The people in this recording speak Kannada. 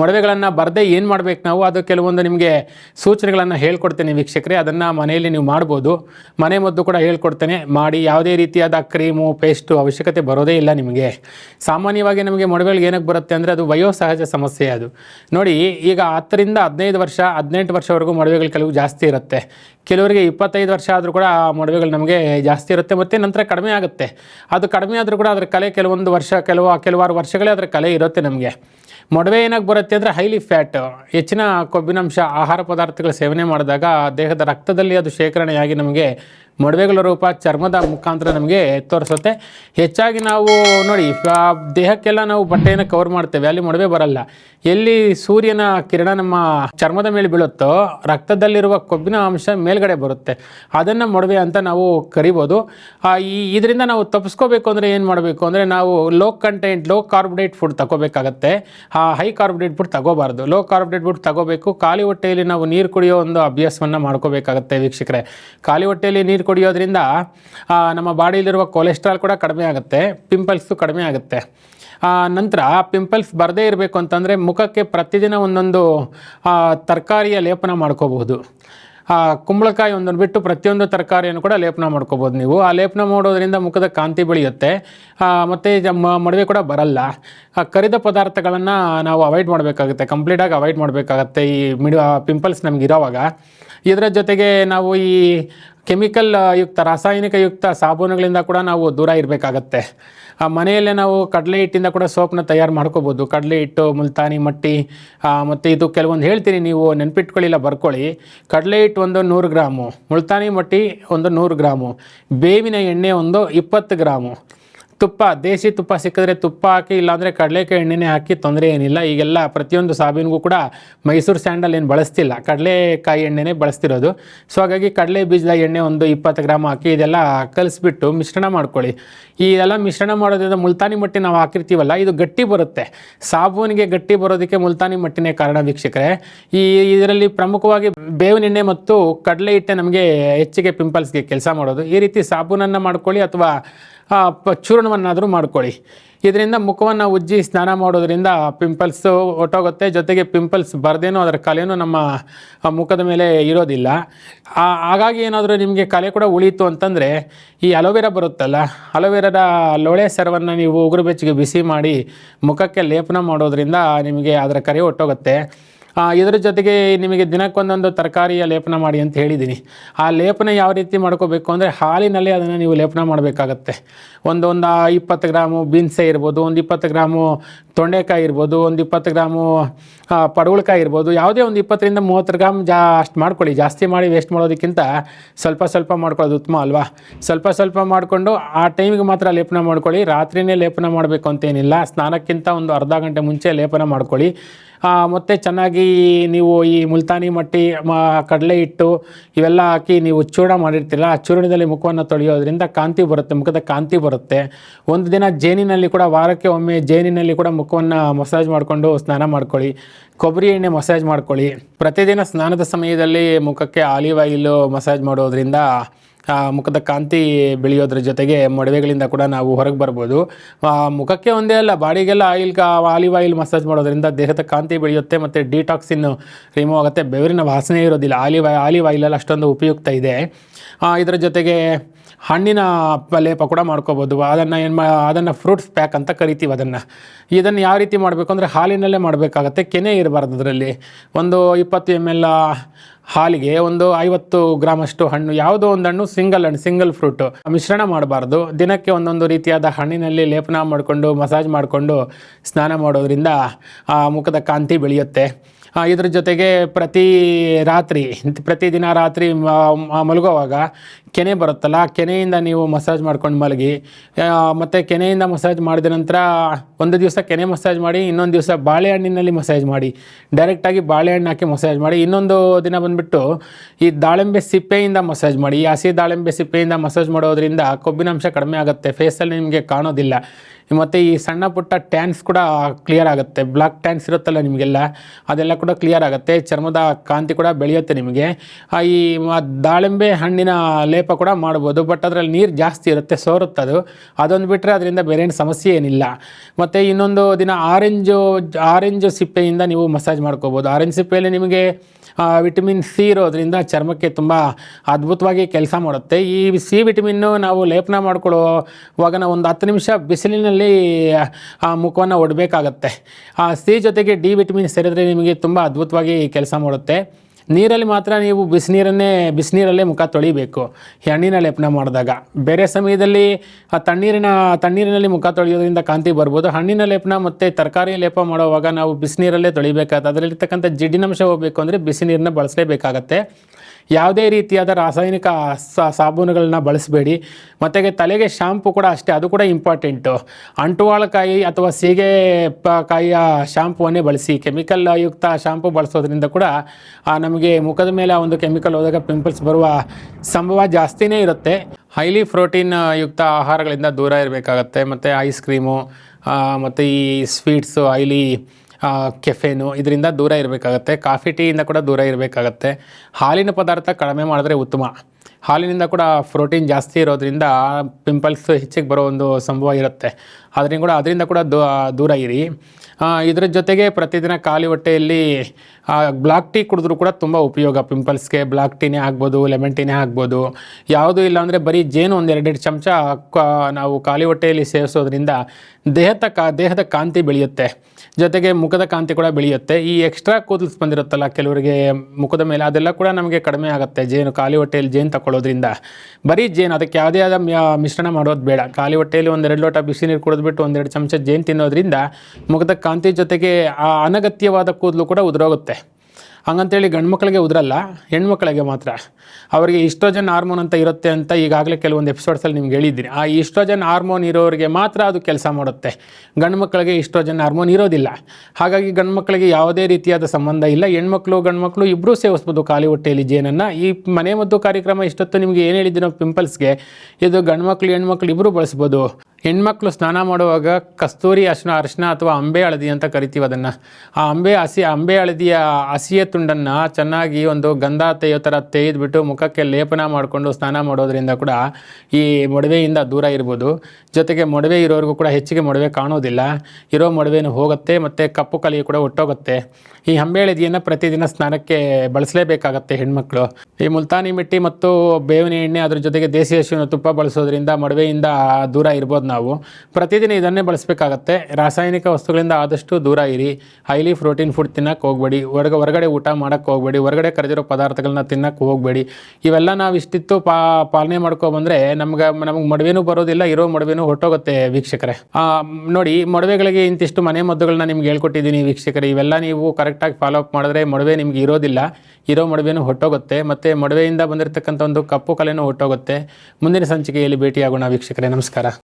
ಮೊಡವೆಗಳನ್ನು ಬರದೇ ಏನು ಮಾಡಬೇಕು ನಾವು? ಅದು ಕೆಲವೊಂದು ನಿಮಗೆ ಸೂಚನೆಗಳನ್ನು ಹೇಳ್ಕೊಡ್ತೇನೆ ವೀಕ್ಷಕರೇ. ಅದನ್ನು ಮನೆಯಲ್ಲಿ ನೀವು ಮಾಡ್ಬೋದು. ಮನೆ ಮದ್ದು ಕೂಡ ಹೇಳ್ಕೊಡ್ತೇನೆ. ಮಾಡಿ ಯಾವುದೇ ರೀತಿಯಾದ ಕ್ರೀಮು, ಪೇಸ್ಟು ಅವಶ್ಯಕತೆ ಬರೋದೇ ಇಲ್ಲ ನಿಮಗೆ. ಸಾಮಾನ್ಯವಾಗಿ ನಮಗೆ ಮೊಡವೆಗಳಿಗೆ ಏನಕ್ಕೆ ಬರುತ್ತೆ ಅಂದರೆ ಅದು ವಯೋಸಹಜ ಸಮಸ್ಯೆ ಅದು. ನೋಡಿ, ಈಗ ಹತ್ತರಿಂದ ಹದಿನೈದು ವರ್ಷ, ಹದಿನೆಂಟು ವರ್ಷವರೆಗೂ ಮೊಡವೆಗಳು ಕೆಲವು ಜಾಸ್ತಿ ಇರುತ್ತೆ. ಕೆಲವರಿಗೆ ಇಪ್ಪತ್ತೈದು ವರ್ಷ ಆದರೂ ಕೂಡ ಆ ಮೊಡವೆಗಳು ನಮಗೆ ಜಾಸ್ತಿ ಇರುತ್ತೆ ಮತ್ತು ನಂತರ ಕಡಿಮೆ ಆಗುತ್ತೆ. ಅದು ಕಡಿಮೆ ಆದರೂ ಕೂಡ ಅದರ ಕಲೆ ಕೆಲವೊಂದು ವರ್ಷ, ಕೆಲವು, ಕೆಲವಾರು ವರ್ಷಗಳೇ ಅದರ ಕಲೆ ಇರುತ್ತೆ ನಮಗೆ. ಮೊಡವೆ ಏನಾಗಿ ಬರುತ್ತೆ ಅಂದರೆ ಹೈಲಿ ಫ್ಯಾಟ್ ಹೆಚ್ಚಿನ ಕೊಬ್ಬಿನಂಶ ಆಹಾರ ಪದಾರ್ಥಗಳ ಸೇವನೆ ಮಾಡಿದಾಗ ದೇಹದ ರಕ್ತದಲ್ಲಿ ಅದು ಶೇಖರಣೆಯಾಗಿ ನಮಗೆ ಮೊಡವೆಗಳ ರೂಪ ಚರ್ಮದ ಮುಖಾಂತರ ನಮಗೆ ತೋರಿಸುತ್ತೆ. ಹೆಚ್ಚಾಗಿ ನಾವು ನೋಡಿ ದೇಹಕ್ಕೆಲ್ಲ ನಾವು ಬಟ್ಟೆಯನ್ನು ಕವರ್ ಮಾಡ್ತೇವೆ, ಅಲ್ಲಿ ಮೊಡವೆ ಬರಲ್ಲ. ಎಲ್ಲಿ ಸೂರ್ಯನ ಕಿರಣ ನಮ್ಮ ಚರ್ಮದ ಮೇಲೆ ಬೀಳುತ್ತೋ, ರಕ್ತದಲ್ಲಿರುವ ಕೊಬ್ಬಿನ ಅಂಶ ಮೇಲ್ಗಡೆ ಬರುತ್ತೆ. ಅದನ್ನು ಮೊಡವೆ ಅಂತ ನಾವು ಕರಿಬೋದು. ಈ, ಇದರಿಂದ ನಾವು ತಪ್ಪಿಸ್ಕೋಬೇಕು ಅಂದರೆ ಏನು ಮಾಡಬೇಕು ಅಂದರೆ, ನಾವು low content low carbohydrate food ತಗೋಬೇಕಾಗತ್ತೆ. ಆ ಹೈ ಕಾರ್ಬೋಡೇಟ್ ಫುಡ್ ತಗೋಬಾರ್ದು. ಲೋ ಕಾರ್ಬೋಡೇಟ್ ಫುಡ್ ತಗೋಬೇಕು. ಖಾಲಿ ಹೊಟ್ಟೆಯಲ್ಲಿ ನಾವು ನೀರು ಕುಡಿಯೋ ಒಂದು ಅಭ್ಯಾಸವನ್ನು ಮಾಡ್ಕೋಬೇಕಾಗತ್ತೆ ವೀಕ್ಷಕರೇ. ಖಾಲಿ ಹೊಟ್ಟೆಯಲ್ಲಿ ನೀರು ಕುಡಿಯೋದ್ರಿಂದ ನಮ್ಮ ಬಾಡಿಯಲ್ಲಿರುವ ಕೊಲೆಸ್ಟ್ರಾಲ್ ಕೂಡ ಕಡಿಮೆ ಆಗುತ್ತೆ ಪಿಂಪಲ್ಸು ಕಡಿಮೆ ಆಗುತ್ತೆ. ನಂತರ ಪಿಂಪಲ್ಸ್ ಬರದೇ ಇರಬೇಕು ಅಂತಂದರೆ ಮುಖಕ್ಕೆ ಪ್ರತಿದಿನ ಒಂದೊಂದು ತರಕಾರಿಯ ಲೇಪನ ಮಾಡ್ಕೋಬಹುದು. ಕುಂಬಳಕಾಯಿ ಒಂದನ್ನು ಬಿಟ್ಟು ಪ್ರತಿಯೊಂದು ತರಕಾರಿಯನ್ನು ಕೂಡ ಲೇಪನ ಮಾಡ್ಕೋಬೋದು ನೀವು. ಆ ಲೇಪನ ಮಾಡೋದರಿಂದ ಮುಖದ ಕಾಂತಿ ಬೆಳೆಯುತ್ತೆ. ಮತ್ತು ಮಡುವೆ ಕೂಡ ಬರಲ್ಲ. ಕರಿದ ಪದಾರ್ಥಗಳನ್ನು ನಾವು ಅವಾಯ್ಡ್ ಮಾಡಬೇಕಾಗುತ್ತೆ ಕಂಪ್ಲೀಟಾಗಿ ಅವಾಯ್ಡ್ ಮಾಡಬೇಕಾಗತ್ತೆ ಈ ಮಿಡ ಪಿಂಪಲ್ಸ್ ನಮಗಿರೋವಾಗ ಇದರ ಜೊತೆಗೆ ನಾವು ಈ ಕೆಮಿಕಲ್ ಯುಕ್ತ, ರಾಸಾಯನಿಕ ಯುಕ್ತ ಸಾಬೂನುಗಳಿಂದ ಕೂಡ ನಾವು ದೂರ ಇರಬೇಕಾಗತ್ತೆ. ಆ ಮನೆಯಲ್ಲೇ ನಾವು ಕಡಲೆ ಹಿಟ್ಟಿಂದ ಕೂಡ ಸೋಪ್ನ ತಯಾರು ಮಾಡ್ಕೋಬೋದು. ಕಡಲೆ ಹಿಟ್ಟು, ಮುಲ್ತಾನಿ ಮಟ್ಟಿ ಮತ್ತು ಇದು ಕೆಲವೊಂದು ಹೇಳ್ತೀನಿ, ನೀವು ನೆನ್ಪಿಟ್ಕೊಳ್ಳಿಲ್ಲ, ಬರ್ಕೊಳ್ಳಿ. ಕಡಲೆ ಹಿಟ್ಟು ಒಂದು ನೂರು ಗ್ರಾಮು, ಮುಲ್ತಾನಿ ಮಟ್ಟಿ ಒಂದು ನೂರು ಗ್ರಾಮು, ಬೇವಿನ ಎಣ್ಣೆ ಒಂದು ಇಪ್ಪತ್ತು ಗ್ರಾಮು. ತುಪ್ಪ, ದೇಸಿ ತುಪ್ಪ ಸಿಕ್ಕಿದ್ರೆ ತುಪ್ಪ ಹಾಕಿ, ಇಲ್ಲಾಂದರೆ ಕಡಲೆಕಾಯಿ ಎಣ್ಣೆನೇ ಹಾಕಿ ತೊಂದರೆ ಏನಿಲ್ಲ. ಈಗೆಲ್ಲ ಪ್ರತಿಯೊಂದು ಸಾಬೀನಿಗೂ ಕೂಡ ಮೈಸೂರು ಸ್ಯಾಂಡಲ್ ಏನು ಬಳಸ್ತಿಲ್ಲ. ಕಡಲೆಕಾಯಿ ಎಣ್ಣೆನೇ ಬಳಸ್ತಿರೋದು. ಸೊ ಹಾಗಾಗಿ ಕಡಲೆ ಬೀಜದ ಎಣ್ಣೆ ಒಂದು ಇಪ್ಪತ್ತು ಗ್ರಾಮ್ ಹಾಕಿ ಇದೆಲ್ಲ ಕಲಿಸ್ಬಿಟ್ಟು ಮಿಶ್ರಣ ಮಾಡ್ಕೊಳ್ಳಿ. ಈ ಎಲ್ಲ ಮಿಶ್ರಣ ಮಾಡೋದ್ರಿಂದ ಮುಲ್ತಾನಿ ಮಟ್ಟಿ ನಾವು ಹಾಕಿರ್ತೀವಲ್ಲ, ಇದು ಗಟ್ಟಿ ಬರುತ್ತೆ. ಸಾಬೂನಿಗೆ ಗಟ್ಟಿ ಬರೋದಕ್ಕೆ ಮುಲ್ತಾನಿ ಮಟ್ಟಿನೇ ಕಾರಣ ವೀಕ್ಷಕರೇ. ಈ ಇದರಲ್ಲಿ ಪ್ರಮುಖವಾಗಿ ಬೇವಿನೆಣ್ಣೆ ಮತ್ತು ಕಡಲೆ ಹಿಟ್ಟೆ ನಮಗೆ ಹೆಚ್ಚಿಗೆ ಪಿಂಪಲ್ಸ್ಗೆ ಕೆಲಸ ಮಾಡೋದು. ಈ ರೀತಿ ಸಾಬೂನನ್ನು ಮಾಡ್ಕೊಳ್ಳಿ ಅಥವಾ ಚೂರ್ಣವನ್ನಾದರೂ ಮಾಡ್ಕೊಳ್ಳಿ. ಇದರಿಂದ ಮುಖವನ್ನು ಉಜ್ಜಿ ಸ್ನಾನ ಮಾಡೋದರಿಂದ ಪಿಂಪಲ್ಸು ಹೊಟ್ಟೋಗುತ್ತೆ ಜೊತೆಗೆ ಪಿಂಪಲ್ಸ್ ಬರದೇನೋ ಅದರ ಕಲೆನೂ ನಮ್ಮ ಮುಖದ ಮೇಲೆ ಇರೋದಿಲ್ಲ. ಹಾಗಾಗಿ ಏನಾದರೂ ನಿಮಗೆ ಕಲೆ ಕೂಡ ಉಳೀತು ಅಂತಂದರೆ ಈ ಅಲೋವೆರಾ ಬರುತ್ತಲ್ಲ ಅಲೋವೆರಾದ ಲೋಳೆ ಸರವನ್ನು ನೀವು ಉಗುರು ಬೆಚ್ಚಗೆ ಬಿಸಿ ಮಾಡಿ ಮುಖಕ್ಕೆ ಲೇಪನ ಮಾಡೋದರಿಂದ ನಿಮಗೆ ಅದರ ಕರೆ ಹೊಟ್ಟೋಗುತ್ತೆ ಆ, ಇದರ ಜೊತೆಗೆ ನಿಮಗೆ ದಿನಕ್ಕೊಂದೊಂದು ತರಕಾರಿಯ ಲೇಪನ ಮಾಡಿ ಅಂತ ಹೇಳಿದ್ದೀನಿ ಆ ಲೇಪನ ಯಾವ ರೀತಿ ಮಾಡ್ಕೋಬೇಕು ಅಂದರೆ ಹಾಲಿನಲ್ಲಿ ಅದನ್ನು ನೀವು ಲೇಪನ ಮಾಡಬೇಕಾಗತ್ತೆ. ಒಂದೊಂದು ಇಪ್ಪತ್ತು ಗ್ರಾಮು ಬೀನ್ಸೆ ಇರ್ಬೋದು, ಒಂದು ಇಪ್ಪತ್ತು ಗ್ರಾಮು ತೊಂಡೆಕಾಯಿ ಇರ್ಬೋದು, ಒಂದು ಇಪ್ಪತ್ತು ಗ್ರಾಮು ಪಡವಳಕಾಯಿ ಇರ್ಬೋದು, ಯಾವುದೇ ಒಂದು ಇಪ್ಪತ್ತರಿಂದ ಮೂವತ್ತು ಗ್ರಾಮ್ ಜಾ, ಅಷ್ಟು ಮಾಡ್ಕೊಳ್ಳಿ. ಜಾಸ್ತಿ ಮಾಡಿ ವೇಸ್ಟ್ ಮಾಡೋದಕ್ಕಿಂತ ಸ್ವಲ್ಪ ಸ್ವಲ್ಪ ಮಾಡ್ಕೊಳ್ಳೋದು ಉತ್ತಮ ಅಲ್ವಾ? ಸ್ವಲ್ಪ ಸ್ವಲ್ಪ ಮಾಡಿಕೊಂಡು ಆ ಟೈಮಿಗೆ ಮಾತ್ರ ಲೇಪನ ಮಾಡ್ಕೊಳ್ಳಿ. ರಾತ್ರಿನೇ ಲೇಪನ ಮಾಡಬೇಕು ಅಂತೇನಿಲ್ಲ. ಸ್ನಾನಕ್ಕಿಂತ ಒಂದು ಅರ್ಧ ಗಂಟೆ ಮುಂಚೆ ಲೇಪನ ಮಾಡ್ಕೊಳ್ಳಿ. ಮತ್ತೆ ಚೆನ್ನಾಗಿ ನೀವು ಈ ಮುಲ್ತಾನಿ ಮಟ್ಟಿ ಕಡಲೆ ಹಿಟ್ಟು ಇವೆಲ್ಲ ಹಾಕಿ ನೀವು ಚೂರ್ಣ ಮಾಡಿರ್ತೀರ ಆ ಚೂರ್ಣದಲ್ಲಿ ಮುಖವನ್ನು ತೊಳೆಯೋದ್ರಿಂದ ಕಾಂತಿ ಬರುತ್ತೆ, ಮುಖದ ಕಾಂತಿ ಬರುತ್ತೆ. ಒಂದು ದಿನ ಜೇನಿನಲ್ಲಿ ಕೂಡ, ವಾರಕ್ಕೆ ಒಮ್ಮೆ ಜೇನಿನಲ್ಲಿ ಕೂಡ ಮುಖವನ್ನು ಮಸಾಜ್ ಮಾಡಿಕೊಂಡು ಸ್ನಾನ ಮಾಡ್ಕೊಳ್ಳಿ. ಕೊಬ್ಬರಿ ಎಣ್ಣೆ ಮಸಾಜ್ ಮಾಡ್ಕೊಳ್ಳಿ. ಪ್ರತಿದಿನ ಸ್ನಾನದ ಸಮಯದಲ್ಲಿ ಮುಖಕ್ಕೆ ಆಲಿವ್ ಆಯಿಲು ಮಸಾಜ್ ಮಾಡೋದ್ರಿಂದ ಮುಖದ ಕಾಂತಿ ಬೆಳೆಯೋದ್ರ ಜೊತೆಗೆ ಮೊಡವೆಗಳಿಂದ ಕೂಡ ನಾವು ಹೊರಗೆ ಬರ್ಬೋದು. ಮುಖಕ್ಕೆ ಒಂದೇ ಅಲ್ಲ, ಬಾಡಿಗೆಲ್ಲ ಆಯಿಲ್ ಆಲಿವ್ ಆಯಿಲ್ ಮಸಾಜ್ ಮಾಡೋದ್ರಿಂದ ದೇಹದ ಕಾಂತಿ ಬೆಳೆಯುತ್ತೆ ಮತ್ತು ಡಿಟಾಕ್ಸಿನ್ ರಿಮೂವ್ ಆಗುತ್ತೆ. ಬೆವರಿನ ವಾಸನೆ ಇರೋದಿಲ್ಲ, ಆಲಿವ್ ಆಲಿವ್ ಆಯಿಲಲ್ಲಿ ಅಷ್ಟೊಂದು ಉಪಯುಕ್ತ ಇದೆ. ಇದರ ಜೊತೆಗೆ ಹಣ್ಣಿನ ಲೇಪ ಕೂಡ ಮಾಡ್ಕೋಬೋದು. ಅದನ್ನು ಏನು ಮಾ, ಅದನ್ನು ಫ್ರೂಟ್ಸ್ ಪ್ಯಾಕ್ ಅಂತ ಕರಿತೀವಿ ಅದನ್ನು. ಇದನ್ನು ಯಾವ ರೀತಿ ಮಾಡಬೇಕು ಅಂದರೆ ಹಾಲಿನಲ್ಲೇ ಮಾಡಬೇಕಾಗತ್ತೆ, ಕೆನೆ ಇರಬಾರ್ದು ಅದರಲ್ಲಿ. ಒಂದು ಇಪ್ಪತ್ತು ಎಂ ಎಲ್ ಹಾಲಿಗೆ ಒಂದು ಐವತ್ತು ಗ್ರಾಮಷ್ಟು ಹಣ್ಣು, ಯಾವುದೋ ಒಂದು ಹಣ್ಣು ಸಿಂಗಲ್ ಹಣ್ಣು ಸಿಂಗಲ್ ಫ್ರೂಟ್ ಮಿಶ್ರಣ ಮಾಡಬಾರ್ದು. ದಿನಕ್ಕೆ ಒಂದೊಂದು ರೀತಿಯಾದ ಹಣ್ಣಿನಲ್ಲಿ ಲೇಪನ ಮಾಡಿಕೊಂಡು, ಮಸಾಜ್ ಮಾಡಿಕೊಂಡು, ಸ್ನಾನ ಮಾಡೋದ್ರಿಂದ ಆ ಮುಖದ ಕಾಂತಿ ಬೆಳೆಯುತ್ತೆ. ಇದ್ರ ಜೊತೆಗೆ ಪ್ರತಿ ರಾತ್ರಿ ಪ್ರತಿದಿನ ರಾತ್ರಿ ಮಲಗುವಾಗ ಕೆನೆ ಬರುತ್ತಲ್ಲ, ಆ ಕೆನೆಯಿಂದ ನೀವು ಮಸಾಜ್ ಮಾಡ್ಕೊಂಡು ಮಲಗಿ ಮತ್ತು ಕೆನೆಯಿಂದ ಮಸಾಜ್ ಮಾಡಿದ ನಂತರ ಒಂದು ದಿವಸ ಕೆನೆ ಮಸಾಜ್ ಮಾಡಿ, ಇನ್ನೊಂದು ದಿವಸ ಬಾಳೆಹಣ್ಣಿನಲ್ಲಿ ಮಸಾಜ್ ಮಾಡಿ ಡೈರೆಕ್ಟಾಗಿ ಬಾಳೆಹಣ್ಣು ಹಾಕಿ ಮಸಾಜ್ ಮಾಡಿ, ಇನ್ನೊಂದು ದಿನ ಬಂದುಬಿಟ್ಟು ಈ ದಾಳಿಂಬೆ ಸಿಪ್ಪೆಯಿಂದ ಮಸಾಜ್ ಮಾಡಿ, ಈ ಹಸಿ ದಾಳಿಂಬೆ ಸಿಪ್ಪೆಯಿಂದ ಮಸಾಜ್ ಮಾಡೋದ್ರಿಂದ ಕೊಬ್ಬಿನಾಂಶ ಕಡಿಮೆ ಆಗುತ್ತೆ ಫೇಸಲ್ಲಿ ನಿಮಗೆ ಕಾಣೋದಿಲ್ಲ. ಮತ್ತು ಈ ಸಣ್ಣ ಪುಟ್ಟ ಟ್ಯಾನ್ಸ್ ಕೂಡ ಕ್ಲಿಯರ್ ಆಗುತ್ತೆ. ಬ್ಲಾಕ್ ಟ್ಯಾನ್ಸ್ ಇರುತ್ತಲ್ಲ ನಿಮಗೆಲ್ಲ? ಅದೆಲ್ಲ ಕೂಡ ಕ್ಲಿಯರ್ ಆಗುತ್ತೆ. ಚರ್ಮದ ಕಾಂತಿ ಕೂಡ ಬೆಳೆಯುತ್ತೆ ನಿಮಗೆ. ಈ ದಾಳಿಂಬೆ ಹಣ್ಣಿನ ಲೇಪ ಕೂಡ ಮಾಡ್ಬೋದು. ಬಟ್ ಅದರಲ್ಲಿ ನೀರು ಜಾಸ್ತಿ ಇರುತ್ತೆ, ಸೋರುತ್ತೆ ಅದು. ಅದೊಂದು ಬಿಟ್ಟರೆ ಅದರಿಂದ ಬೇರೆ ಏನು ಸಮಸ್ಯೆ ಏನಿಲ್ಲ. ಮತ್ತು ಇನ್ನೊಂದು ದಿನ ಆರೆಂಜು ಆರೆಂಜ್ ಸಿಪ್ಪೆಯಿಂದ ನೀವು ಮಸಾಜ್ ಮಾಡ್ಕೋಬೋದು. ಆರೆಂಜ್ ಸಿಪ್ಪೆಯಲ್ಲಿ ನಿಮಗೆ ವಿಟಮಿನ್ ಸಿ ಇರೋದ್ರಿಂದ ಚರ್ಮಕ್ಕೆ ತುಂಬ ಅದ್ಭುತವಾಗಿ ಕೆಲಸ ಮಾಡುತ್ತೆ. ಈ ಸಿ ವಿಟಮಿನ್ನು ನಾವು ಲೇಪನ ಮಾಡ್ಕೊಳ್ಳೋವಾಗ ನಾವು ಒಂದು ಹತ್ತು ನಿಮಿಷ ಬಿಸಿಲಿನಲ್ಲಿ ಆ ಮುಖವನ್ನು ಒಡಬೇಕಾಗತ್ತೆ. ಆ ಸಿ ಜೊತೆಗೆ ಡಿ ವಿಟಮಿನ್ ಸೇರಿದ್ರೆ ನಿಮಗೆ ತುಂಬ ಅದ್ಭುತವಾಗಿ ಕೆಲಸ ಮಾಡುತ್ತೆ. ನೀರಲ್ಲಿ ಮಾತ್ರ ನೀವು ಬಿಸಿನೀರನ್ನೇ ಬಿಸಿನೀರಲ್ಲೇ ಮುಖ ತೊಳಿಬೇಕು. ಎಣ್ಣಿನ ಹಣ್ಣಿನ ಲೇಪನ ಮಾಡಿದಾಗ. ಬೇರೆ ಸಮಯದಲ್ಲಿ ಆ ತಣ್ಣೀರಿನ ತಣ್ಣೀರಿನಲ್ಲಿ ಮುಖ ತೊಳೆಯೋದ್ರಿಂದ ಕಾಂತಿ ಬರ್ಬೋದು. ಹಣ್ಣಿನ ಲೇಪನ ಮತ್ತು ತರಕಾರಿ ಲೇಪ ಮಾಡುವಾಗ ನಾವು ಬಿಸಿನೀರಲ್ಲೇ ತೊಳಿಬೇಕಾಗುತ್ತೆ ಅದರಲ್ಲಿರ್ತಕ್ಕಂಥ ಜಿಡ್ಡಿನಂಶ ಹೋಗಬೇಕು ಅಂದರೆ ಬಿಸಿ ನೀರನ್ನ ಬಳಸಲೇಬೇಕಾಗತ್ತೆ. ಯಾವುದೇ ರೀತಿಯಾದ ರಾಸಾಯನಿಕ ಸಾಬೂನುಗಳನ್ನ ಬಳಸಬೇಡಿ. ಮತ್ತು ತಲೆಗೆ ಶಾಂಪು ಕೂಡ ಅಷ್ಟೇ ಅದು ಕೂಡ ಇಂಪಾರ್ಟೆಂಟು. ಅಂಟುವಾಳಕಾಯಿ ಅಥವಾ ಸೀಗೆ ಕಾಯಿಯ ಶಾಂಪುವನ್ನೇ ಬಳಸಿ. ಕೆಮಿಕಲ್ ಯುಕ್ತ ಶಾಂಪು ಬಳಸೋದ್ರಿಂದ ಕೂಡ ಆ, ನಮಗೆ ಮುಖದ ಮೇಲೆ ಆ ಒಂದು ಕೆಮಿಕಲ್ ಹೋದಾಗ ಪಿಂಪಲ್ಸ್ ಬರುವ ಸಂಭವ ಜಾಸ್ತಿನೇ ಇರುತ್ತೆ. ಹೈಲಿ ಪ್ರೋಟೀನ್ ಯುಕ್ತ ಆಹಾರಗಳಿಂದ ದೂರ ಇರಬೇಕಾಗತ್ತೆ. ಮತ್ತು ಐಸ್ ಕ್ರೀಮು ಮತ್ತು ಈ ಸ್ವೀಟ್ಸು ಹೈಲಿ ಕೆಫೆನು ಇದರಿಂದ ದೂರ ಇರಬೇಕಾಗತ್ತೆ. ಕಾಫಿ ಟೀಯಿಂದ ಕೂಡ ದೂರ ಇರಬೇಕಾಗತ್ತೆ. ಹಾಲಿನ ಪದಾರ್ಥ ಕಡಿಮೆ ಮಾಡಿದ್ರೆ ಉತ್ತಮ. ಹಾಲಿನಿಂದ ಕೂಡ ಪ್ರೋಟೀನ್ ಜಾಸ್ತಿ ಇರೋದ್ರಿಂದ ಪಿಂಪಲ್ಸ್ ಹೆಚ್ಚಿಗೆ ಬರೋ ಒಂದು ಸಂಭವ ಇರುತ್ತೆ. ಅದರಿಂದ ಕೂಡ ಅದರಿಂದ ಕೂಡ ದೂರ ಇರಿ. ಇದ್ರ ಜೊತೆಗೆ ಪ್ರತಿದಿನ ಖಾಲಿ ಹೊಟ್ಟೆಯಲ್ಲಿ ಬ್ಲಾಕ್ ಟೀ ಕುಡಿದ್ರು ಕೂಡ ತುಂಬ ಉಪಯೋಗ. ಪಿಂಪಲ್ಸ್ಗೆ ಬ್ಲಾಕ್ ಟೀನೇ ಆಗ್ಬೋದು ಲೆಮನ್ ಟೀನೇ ಆಗ್ಬೋದು. ಯಾವುದೂ ಇಲ್ಲ ಅಂದರೆ ಬರೀ ಜೇನು ಒಂದು ಎರಡೆರಡು ಚಮಚ ನಾವು ಖಾಲಿ ಹೊಟ್ಟೆಯಲ್ಲಿ ಸೇವಿಸೋದ್ರಿಂದ ದೇಹದ ಕಾ, ದೇಹದ ಕಾಂತಿ ಬೆಳೆಯುತ್ತೆ. ಜೊತೆಗೆ ಮುಖದ ಕಾಂತಿ ಕೂಡ ಬೆಳೆಯುತ್ತೆ. ಈ ಎಕ್ಸ್ಟ್ರಾ ಕೂದಲು ಬಂದಿರುತ್ತಲ್ಲ ಕೆಲವರಿಗೆ, ಮುಖದ ಮೇಲೆ ಅದೆಲ್ಲ ಕೂಡ ನಮಗೆ ಕಡಿಮೆ ಆಗುತ್ತೆ. ಜೇನು, ಖಾಲಿ ಹೊಟ್ಟೆಯಲ್ಲಿ ಜೇನು ತಗೊಳ್ಳೋದ್ರಿಂದ ಬರೀ ಜೇನು, ಅದಕ್ಕೆ ಯಾವುದೇ ಆದ ಮಿಶ್ರಣ ಮಾಡೋದು ಬೇಡ. ಖಾಲಿ ಹೊಟ್ಟೆಯಲ್ಲಿ ಒಂದೆರಡು ಲೋಟ ಬಿಸಿ ನೀರು ಕುಡಿದ್ಬಿಟ್ಟು ಒಂದೆರಡು ಚಮಚ ಜೇನು ತಿನ್ನೋದ್ರಿಂದ ಮುಖದ ಕಾಂತಿ ಜೊತೆಗೆ ಆ ಅನಗತ್ಯವಾದ ಕೂದಲು ಕೂಡ ಉದುರೋಗುತ್ತೆ. ಹಂಗಂತೇಳಿ ಗಂಡು ಮಕ್ಕಳಿಗೆ ಉದುರಲ್ಲ, ಹೆಣ್ಮಕ್ಳಿಗೆ ಮಾತ್ರ. ಅವರಿಗೆ ಇಸ್ಟ್ರೋಜನ್ ಹಾರ್ಮೋನ್ ಅಂತ ಇರುತ್ತೆ ಅಂತ ಈಗಾಗಲೇ ಕೆಲವೊಂದು ಎಪಿಸೋಡ್ಸಲ್ಲಿ ನಿಮ್ಗೆ ಹೇಳಿದ್ದೀನಿ. ಆ ಇಸ್ಟ್ರೋಜನ್ ಹಾರ್ಮೋನ್ ಇರೋರಿಗೆ ಮಾತ್ರ ಅದು ಕೆಲಸ ಮಾಡುತ್ತೆ. ಗಂಡು ಮಕ್ಕಳಿಗೆ ಈಸ್ಟ್ರೋಜನ್ ಹಾರ್ಮೋನ್ ಇರೋದಿಲ್ಲ. ಹಾಗಾಗಿ ಗಂಡು ಮಕ್ಕಳಿಗೆ ಯಾವುದೇ ರೀತಿಯಾದ ಸಂಬಂಧ ಇಲ್ಲ. ಹೆಣ್ಮಕ್ಳು ಗಂಡು ಮಕ್ಕಳು ಇಬ್ಬರೂ ಸೇವಿಸ್ಬೋದು ಖಾಲಿ ಹೊಟ್ಟೆಯಲ್ಲಿ ಜೇನನ್ನು. ಈ ಮನೆ ಮದ್ದು ಕಾರ್ಯಕ್ರಮ ಇಷ್ಟೊತ್ತು ನಿಮಗೆ ಏನು ಹೇಳಿದ್ದೀನೋ ಪಿಂಪಲ್ಸ್ಗೆ ಇದು ಗಂಡು ಮಕ್ಕಳು ಹೆಣ್ಮಕ್ಳು ಇಬ್ಬರೂ ಬಳಸ್ಬೋದು. ಹೆಣ್ಮಕ್ಳು ಸ್ನಾನ ಮಾಡುವಾಗ ಕಸ್ತೂರಿ ಅರಿಶಿನ ಅರಿಶಿನ ಅಥವಾ ಅಂಬೆ ಹಳದಿ ಅಂತ ಕರಿತೀವಿ ಅದನ್ನು. ಆ ಅಂಬೆ ಹಸಿ ಅಂಬೆ ಹಳದಿಯ ಹಸಿಯ ತುಂಡನ್ನು ಚೆನ್ನಾಗಿ ಒಂದು ಗಂಧ ತೆಯ್ಯೋ ಥರ ತೆಗೆದುಬಿಟ್ಟು ಮುಖಕ್ಕೆ ಲೇಪನ ಮಾಡಿಕೊಂಡು ಸ್ನಾನ ಮಾಡೋದ್ರಿಂದ ಕೂಡ ಈ ಮೊಡವೆಯಿಂದ ದೂರ ಇರ್ಬೋದು. ಜೊತೆಗೆ ಮೊಡವೆ ಇರೋರಿಗೂ ಕೂಡ ಹೆಚ್ಚಿಗೆ ಮೊಡವೆ ಕಾಣೋದಿಲ್ಲ. ಇರೋ ಮೊಡವೆನೂ ಹೋಗುತ್ತೆ ಮತ್ತು ಕಪ್ಪು ಕಲಿ ಕೂಡ ಹುಟ್ಟೋಗುತ್ತೆ ಈ ಅಂಬೆ ಹಳದಿಯನ್ನು ಪ್ರತಿದಿನ ಸ್ನಾನಕ್ಕೆ ಬಳಸಲೇಬೇಕಾಗತ್ತೆ ಹೆಣ್ಮಕ್ಳು. ಈ ಮುಲ್ತಾನಿ ಮಿಟ್ಟಿ ಮತ್ತು ಬೇವಿನ ಎಣ್ಣೆ ಅದ್ರ ಜೊತೆಗೆ ದೇಸಿ ಹಸುವಿನ ತುಪ್ಪ ಬಳಸೋದ್ರಿಂದ ಮೊಡವೆಯಿಂದ ದೂರ ಇರ್ಬೋದು. ನಾವು. ಪ್ರತಿದಿನ ಇದನ್ನೇ ಬಳಸಬೇಕಾಗತ್ತೆ. ರಾಸಾಯನಿಕ ವಸ್ತುಗಳಿಂದ ಆದಷ್ಟು ದೂರ ಇರಿ. ಹೈಲಿ ಪ್ರೋಟೀನ್ ಫುಡ್ ತಿನ್ನಕ್ಕೆ ಹೋಗಬೇಡಿ. ಹೊರಗ, ಹೊರಗಡೆ ಊಟ ಮಾಡೋಕ್ಕೆ ಹೋಗಬೇಡಿ. ಹೊರಗಡೆ ಕರೆದಿರೋ ಪದಾರ್ಥಗಳನ್ನ ತಿನ್ನಕ್ಕೆ ಹೋಗಬೇಡಿ. ಇವೆಲ್ಲ ನಾವು ಇಷ್ಟಿತ್ತು ಪಾ, ಪಾಲನೆ ಮಾಡ್ಕೊಬಂದ್ರೆ ನಮ್ಗೆ, ನಮಗೆ ಮೊಡವೆನೂ ಬರೋದಿಲ್ಲ, ಇರೋ ಮೊಡವೆನೂ ಹೊಟ್ಟೋಗುತ್ತೆ ವೀಕ್ಷಕರೇ. ನೋಡಿ, ಮೊಡವೆಗಳಿಗೆ ಇಂತಿಷ್ಟು ಮನೆ ಮದ್ದುಗಳನ್ನ ನಿಮ್ಗೆ ಹೇಳ್ಕೊಟ್ಟಿದ್ದೀನಿ ವೀಕ್ಷಕರೇ. ಇವೆಲ್ಲ ನೀವು ಕರೆಕ್ಟಾಗಿ ಫಾಲೋ ಅಪ್ ಮಾಡಿದ್ರೆ ಮೊಡವೆ ನಿಮ್ಗೆ ಇರೋದಿಲ್ಲ. ಇರೋ ಮೊಡವೆನೂ ಹೊಟ್ಟೋಗುತ್ತೆ ಮತ್ತು ಮೊಡವೆಯಿಂದ ಬಂದಿರತಕ್ಕಂಥ ಒಂದು ಕಪ್ಪು ಕಲೆನೂ ಹೊಟ್ಟೋಗುತ್ತೆ ಮುಂದಿನ ಸಂಚಿಕೆಯಲ್ಲಿ ಭೇಟಿಯಾಗೋಣ ವೀಕ್ಷಕರೇ. ನಮಸ್ಕಾರ.